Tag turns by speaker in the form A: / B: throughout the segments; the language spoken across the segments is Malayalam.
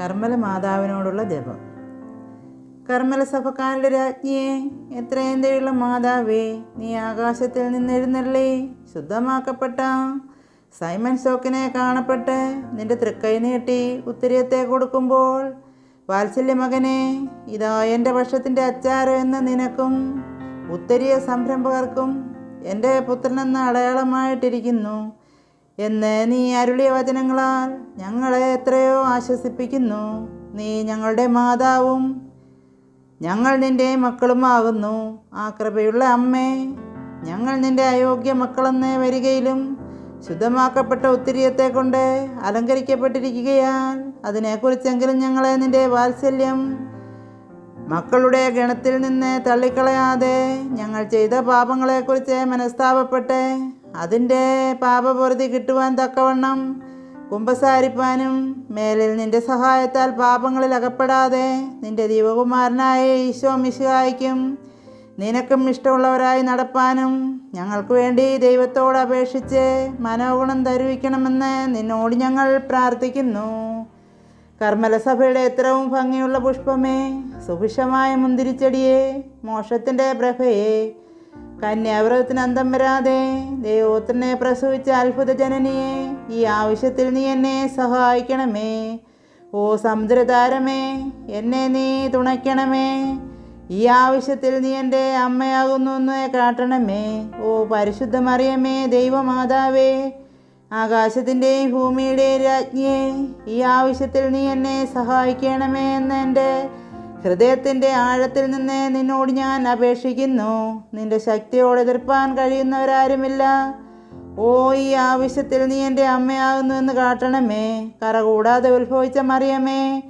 A: കർമ്മല മാതാവിനോടുള്ള ജപം. കർമ്മല സഭക്കാരുടെ രാജ്ഞിയെ എത്രയും ദയുള്ള മാതാവേ നീ ആകാശത്തിൽ നിന്നെഴുന്നള്ളേ ശുദ്ധമാക്കപ്പെട്ട സൈമൺ സോക്കിനെ കാണപ്പെട്ട് നിന്റെ തൃക്കൈ നീട്ടി ഉത്തരത്തെ കൊടുക്കുമ്പോൾ വാത്സല്യ മകനെ ഇതാ എന്റെ വർഷത്തിന്റെ അച്ചാരം എന്ന് നിനക്കും ഉത്തരീയ സംരംഭകർക്കും എന്റെ പുത്രനെന്ന അടയാളമായിട്ടിരിക്കുന്നു. എന്ന് നീ അരുളിയ വചനങ്ങളാൽ ഞങ്ങളെ എത്രയോ ആശ്വസിപ്പിക്കുന്നു. നീ ഞങ്ങളുടെ മാതാവും ഞങ്ങൾ നിന്റെ മക്കളുമാകുന്നു. ആ കൃപയുള്ള അമ്മേ ഞങ്ങൾ നിന്റെ അയോഗ്യ മക്കളെന്ന് വരികയിലും ശുദ്ധമാക്കപ്പെട്ട ഒത്തിരിയത്തെ കൊണ്ട് അലങ്കരിക്കപ്പെട്ടിരിക്കുകയാൽ അതിനെക്കുറിച്ചെങ്കിലും ഞങ്ങളെ നിന്റെ വാത്സല്യം മക്കളുടെ ഗണത്തിൽ നിന്ന് തള്ളിക്കളയാതെ ഞങ്ങൾ ചെയ്ത പാപങ്ങളെക്കുറിച്ച് മനസ്താപപ്പെട്ട് അതിന്റെ പാപപൂർത്തി കിട്ടുവാൻ തക്കവണ്ണം കുമ്പസാരിപ്പാനും മേലിൽ നിന്റെ സഹായത്താൽ പാപങ്ങളിൽ അകപ്പെടാതെ നിന്റെ ദീപകുമാരനായ ഈശോ മിശുഹായിക്കും നിനക്കും ഇഷ്ടമുള്ളവരായി നടപ്പാനും ഞങ്ങൾക്ക് വേണ്ടി ദൈവത്തോട് അപേക്ഷിച്ച് മനോഗുണം തരുവിക്കണമെന്ന് നിന്നോട് ഞങ്ങൾ പ്രാർത്ഥിക്കുന്നു. കർമ്മലസഭയുടെ എത്രവും ഭംഗിയുള്ള പുഷ്പമേ സുഭിക്ഷമായ മുന്തിരിച്ചെടിയെ മോഷത്തിന്റെ പ്രഭയെ കന്യാവ്രതത്തിന് അന്തം വരാതെ ദൈവോത്രനെ പ്രസവിച്ച അത്ഭുത ജനനിയെ ഈ ആവശ്യത്തിൽ നീ എന്നെ സഹായിക്കണമേ. ഓ സമുദ്രതാരമേ എന്നെ നീ തുണയ്ക്കണമേ. ഈ ആവശ്യത്തിൽ നീ എന്റെ അമ്മയാകുന്നു എന്ന് കാട്ടണമേ. ഓ പരിശുദ്ധ മറിയമേ ദൈവമാതാവേ ആകാശത്തിന്റെയും ഭൂമിയുടെയും രാജ്ഞിയെ ഈ ആവശ്യത്തിൽ നീ എന്നെ സഹായിക്കണമേ എന്ന് എന്റെ ഹൃദയത്തിന്റെ ആഴത്തിൽ നിന്ന് നിന്നോട് ഞാൻ അപേക്ഷിക്കുന്നു. നിന്റെ ശക്തിയോട് എതിർപ്പാൻ കഴിയുന്നവരാരുമില്ല. ഓ ഈ ആവശ്യത്തിൽ നീ എന്റെ അമ്മയാകുന്നു എന്ന് കാട്ടണമേ. കറ കൂടാതെ ഉത്ഭവിച്ച മറിയമേ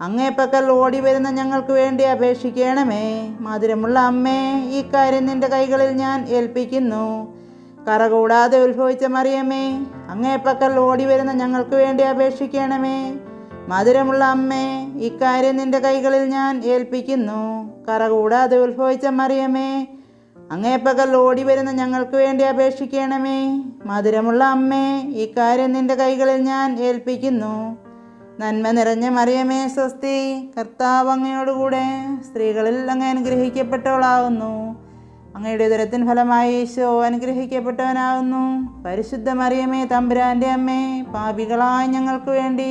A: അങ്ങേപ്പക്കൽ ഓടി വരുന്ന ഞങ്ങൾക്ക് വേണ്ടി അപേക്ഷിക്കണമേ. മധുരമുള്ള അമ്മേ ഈ കാര്യം നിന്റെ കൈകളിൽ ഞാൻ ഏൽപ്പിക്കുന്നു. കറ കൂടാതെ ഉത്ഭവിച്ച മറിയമേ അങ്ങേപ്പക്കൽ ഓടി വരുന്ന ഞങ്ങൾക്ക് വേണ്ടി അപേക്ഷിക്കണമേ. മധുരമുള്ള അമ്മേ ഇക്കാര്യം നിന്റെ കൈകളിൽ ഞാൻ ഏൽപ്പിക്കുന്നു. കറ കൂടാതെ ഉത്ഭവിച്ച മറിയമേ അങ്ങേപ്പകൽ ഓടി വരുന്ന ഞങ്ങൾക്ക് വേണ്ടി അപേക്ഷിക്കണമേ. മധുരമുള്ള അമ്മേ ഇക്കാര്യം നിന്റെ കൈകളിൽ ഞാൻ ഏൽപ്പിക്കുന്നു. നന്മ നിറഞ്ഞ മറിയമേ സ്വസ്തി കർത്താവ് അങ്ങയോടുകൂടെ സ്ത്രീകളിൽ അങ്ങ് അനുഗ്രഹിക്കപ്പെട്ടവളാകുന്നു അങ്ങയുടെ ഉദരത്തിൻ ഫലമായി ഈശോ അനുഗ്രഹിക്കപ്പെട്ടവനാകുന്നു പരിശുദ്ധ മറിയമേ തമ്പുരാന്റെ അമ്മേ പാപികളായ ഞങ്ങൾക്ക് വേണ്ടി